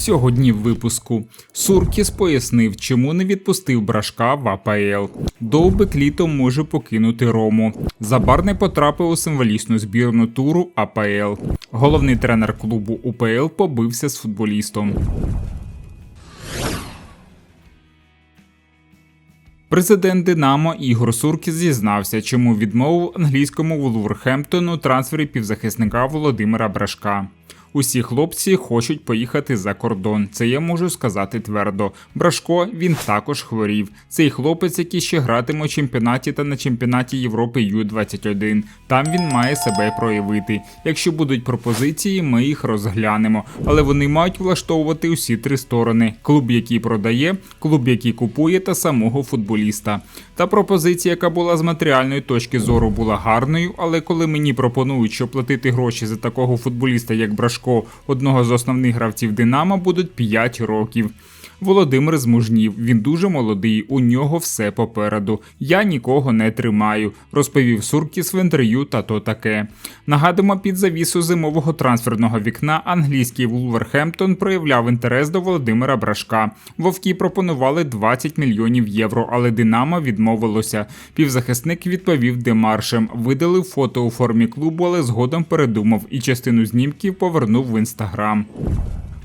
Сьогодні в випуску Суркіс пояснив, чому не відпустив брашка в АПЛ. Довбик літом може покинути Рому. Забар не потрапив у символічну збірну туру АПЛ. Головний тренер клубу УПЛ побився з футболістом. Президент Динамо Ігор Суркіс зізнався, чому відмовив англійському Вулверхемптону трансфері півзахисника Володимира Брашка. Усі хлопці хочуть поїхати за кордон. Це я можу сказати твердо. Брашко він також хворів. Цей хлопець, який ще гратиме у чемпіонаті та на чемпіонаті Європи Ю-21. Там він має себе проявити. Якщо будуть пропозиції, ми їх розглянемо. Але вони мають влаштовувати усі три сторони: клуб, який продає, клуб, який купує, та самого футболіста. Та пропозиція, яка була з матеріальної точки зору, була гарною. Але коли мені пропонують, що платити гроші за такого футболіста, як Брашко, одного з основних гравців Динамо, будуть 5 років. Володимир змужнів. Він дуже молодий, у нього все попереду. Я нікого не тримаю, розповів Суркіс в інтерв'ю та то таке. Нагадуємо, під завісу зимового трансферного вікна англійський Вулверхемптон проявляв інтерес до Володимира Брашка. Вовки пропонували 20 мільйонів євро, але Динамо відмовилося. Півзахисник відповів демаршем, видалив фото у формі клубу, але згодом передумав і частину знімків повернув в інстаграм.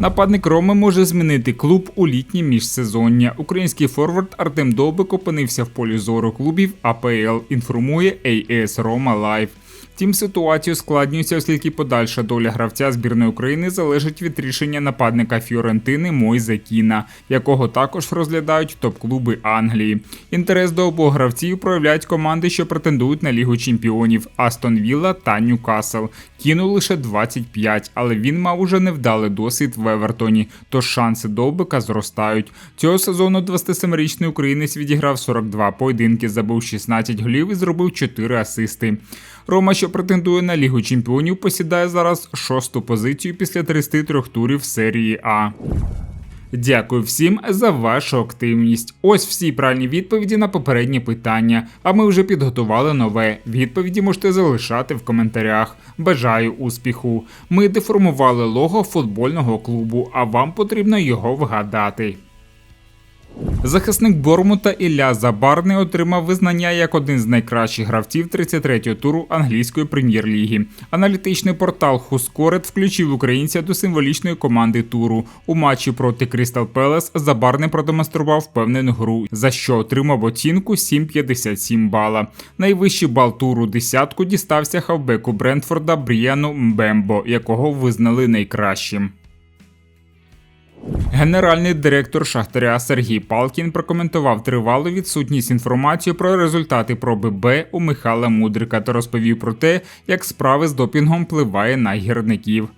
Нападник Роми може змінити клуб у літнє міжсезоння. Український форвард Артем Довбик опинився в полі зору клубів АПЛ. Інформує AS Roma Live. Втім, ситуація ускладнюється, оскільки подальша доля гравця збірної України залежить від рішення нападника Фіорентини Мойзе Кіна, якого також розглядають топ-клуби Англії. Інтерес до обох гравців проявляють команди, що претендують на Лігу чемпіонів Астон Вілла та Ньюкасл. Кіну лише 25, але він мав уже невдалий досвід в Евертоні, тож шанси довбика зростають. Цього сезону 27-річний українець відіграв 42 поєдинки, забив 16 голів і зробив 4 асисти. Рома, що претендує на Лігу чемпіонів, посідає зараз шосту позицію після 33 турів серії А. Дякую всім за вашу активність. Ось всі правильні відповіді на попередні питання. А ми вже підготували нове. Відповіді можете залишати в коментарях. Бажаю успіху. Ми деформували лого футбольного клубу, а вам потрібно його вгадати. Захисник Бормута Ілля Забарний отримав визнання як один з найкращих гравців 33-го туру англійської прем'єр-ліги. Аналітичний портал Хускорет включив українця до символічної команди туру. У матчі проти Крістал Пелес Забарний продемонстрував впевнену гру, за що отримав оцінку 7,57 бала. Найвищий бал туру десятку дістався хавбеку Брентфорда Бріану Мбембо, якого визнали найкращим. Генеральний директор Шахтаря Сергій Палкін прокоментував тривалу відсутність інформації про результати проби Б у Михайла Мудрика та розповів про те, як справи з допінгом впливає на гірників.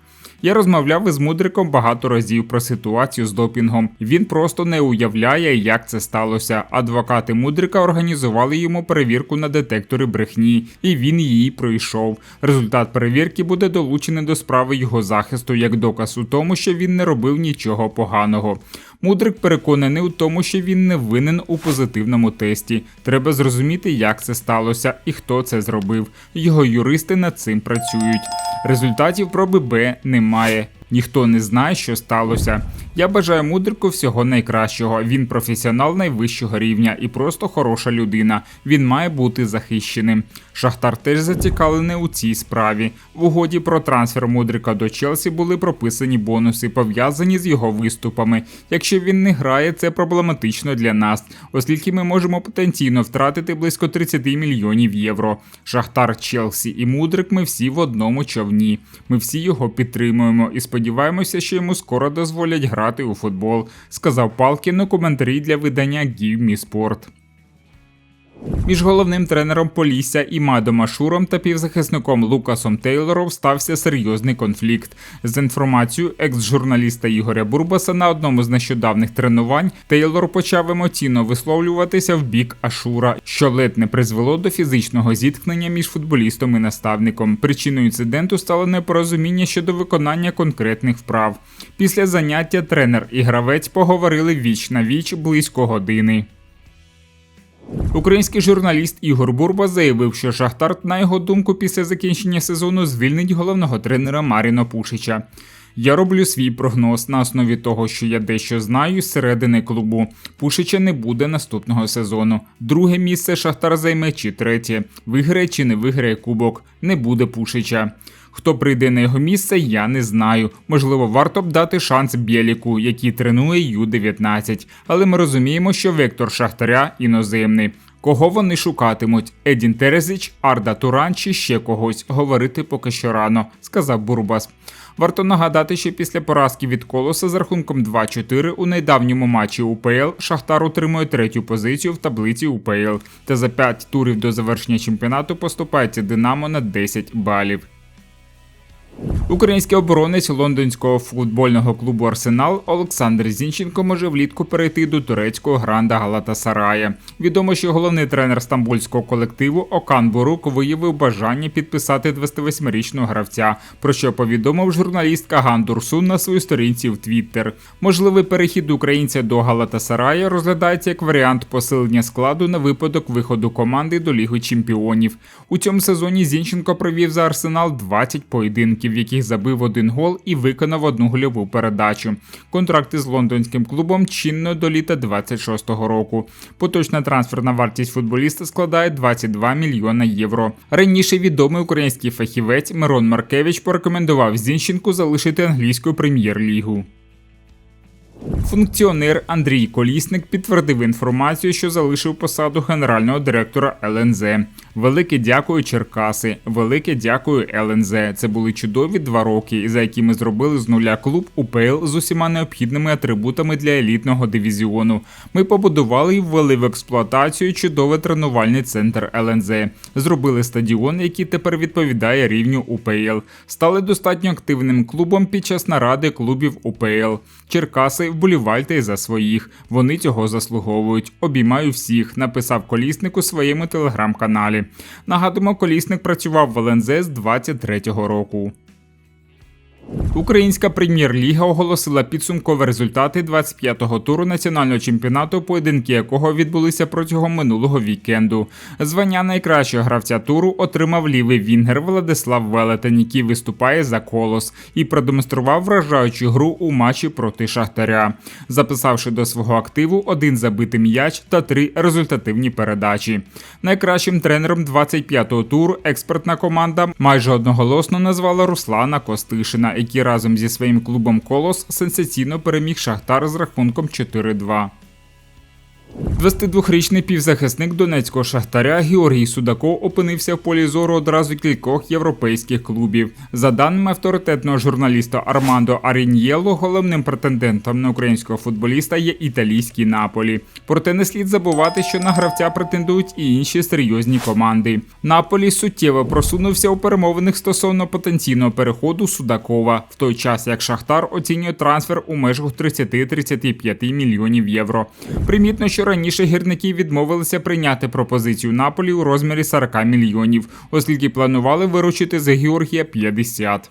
Я розмовляв із Мудриком багато разів про ситуацію з допінгом. Він просто не уявляє, як це сталося. Адвокати Мудрика організували йому перевірку на детектори брехні, і він її пройшов. Результат перевірки буде долучений до справи його захисту як доказ у тому, що він не робив нічого поганого. Мудрик переконаний у тому, що він не винен у позитивному тесті. Треба зрозуміти, як це сталося і хто це зробив. Його юристи над цим працюють. Результатів проби Б немає. Ніхто не знає, що сталося. Я бажаю мудрику всього найкращого. Він професіонал найвищого рівня і просто хороша людина. Він має бути захищеним. Шахтар теж зацікавлений у цій справі. В угоді про трансфер мудрика до Челсі були прописані бонуси, пов'язані з його виступами. Якщо він не грає, це проблематично для нас, оскільки ми можемо потенційно втратити близько 30 мільйонів євро. Шахтар, Челсі і Мудрик. Ми всі в одному човні. Ми всі його підтримуємо і сподіваємося, що йому скоро дозволять грати у футбол, сказав Палкін у коментарі для видання Give Me Sport. Між головним тренером Полісся Імадом Ашуром та півзахисником Лукасом Тейлором стався серйозний конфлікт. З інформацією екс-журналіста Ігоря Бурбаса на одному з нещодавних тренувань Тейлор почав емоційно висловлюватися в бік Ашура, що ледь не призвело до фізичного зіткнення між футболістом і наставником. Причиною інциденту стало непорозуміння щодо виконання конкретних вправ. Після заняття тренер і гравець поговорили віч на віч близько години. Український журналіст Ігор Бурба заявив, що Шахтар, на його думку, після закінчення сезону звільнить головного тренера Маріно Пушича. Я роблю свій прогноз на основі того, що я дещо знаю з середини клубу. Пушича не буде наступного сезону. Друге місце Шахтар займе чи третє. Виграє чи не виграє кубок. Не буде Пушича. Хто прийде на його місце, я не знаю. Можливо, варто б дати шанс Бєліку, який тренує Ю-19. Але ми розуміємо, що вектор Шахтаря іноземний. Кого вони шукатимуть? Едін Терезич, Арда Туран чи ще когось говорити поки що рано, сказав Бурбас. Варто нагадати, що після поразки від колоса з рахунком 2-4 у найдавньому матчі УПЛ Шахтар отримує третю позицію в таблиці УПЛ та за 5 турів до завершення чемпіонату поступається Динамо на 10 балів. Український оборонець лондонського футбольного клубу Арсенал Олександр Зінченко може влітку перейти до турецького гранда Галатасарая. Відомо, що головний тренер стамбульського колективу Окан Бурук виявив бажання підписати 28-річного гравця, про що повідомив журналістка Ган Дурсун на своїй сторінці в Твіттер. Можливий перехід українця до Галатасарая розглядається як варіант посилення складу на випадок виходу команди до Ліги Чемпіонів. У цьому сезоні Зінченко провів за Арсенал 20 поєдинків в яких забив один гол і виконав одну гольову передачу. Контракти з лондонським клубом чинно до літа 26-го року. Поточна трансферна вартість футболіста складає 22 мільйона євро. Раніше відомий український фахівець Мирон Маркевич порекомендував Зінченку залишити англійську прем'єр-лігу. Функціонер Андрій Колісник підтвердив інформацію, що залишив посаду генерального директора ЛНЗ. Велике дякую, Черкаси. Велике дякую, ЛНЗ. Це були чудові два роки, за які ми зробили з нуля клуб УПЛ з усіма необхідними атрибутами для елітного дивізіону. Ми побудували і ввели в експлуатацію чудовий тренувальний центр ЛНЗ. Зробили стадіон, який тепер відповідає рівню УПЛ. Стали достатньо активним клубом під час наради клубів УПЛ. Черкаси вболівайте за своїх. Вони цього заслуговують. Обіймаю всіх. Написав колісник у своєму телеграм-каналі. Нагадуємо, колісник працював в ЛНЗ з 23-го року. Українська прем'єр-ліга оголосила підсумкові результати 25-го туру національного чемпіонату, поєдинки якого відбулися протягом минулого вікенду. Звання найкращого гравця туру отримав лівий вінгер Владислав Велетен, який виступає за колос, і продемонстрував вражаючу гру у матчі проти Шахтаря, записавши до свого активу один забитий м'яч та три результативні передачі. Найкращим тренером 25-го туру експертна команда майже одноголосно назвала Руслана Костишина який разом зі своїм клубом Колос сенсаційно переміг Шахтар з рахунком 4-2. 22-річний півзахисник донецького шахтаря Георгій Судаков опинився в полі зору одразу кількох європейських клубів. За даними авторитетного журналіста Армандо Аріньєло, головним претендентом на українського футболіста є італійський наполі. Проте не слід забувати, що на гравця претендують і інші серйозні команди. Наполі суттєво просунувся у перемовинах стосовно потенційного переходу Судакова, в той час як Шахтар оцінює трансфер у межах 30-35 мільйонів євро. Примітно, що раніше гірники відмовилися прийняти пропозицію Наполі у розмірі 40 мільйонів, оскільки планували виручити за Георгія 50.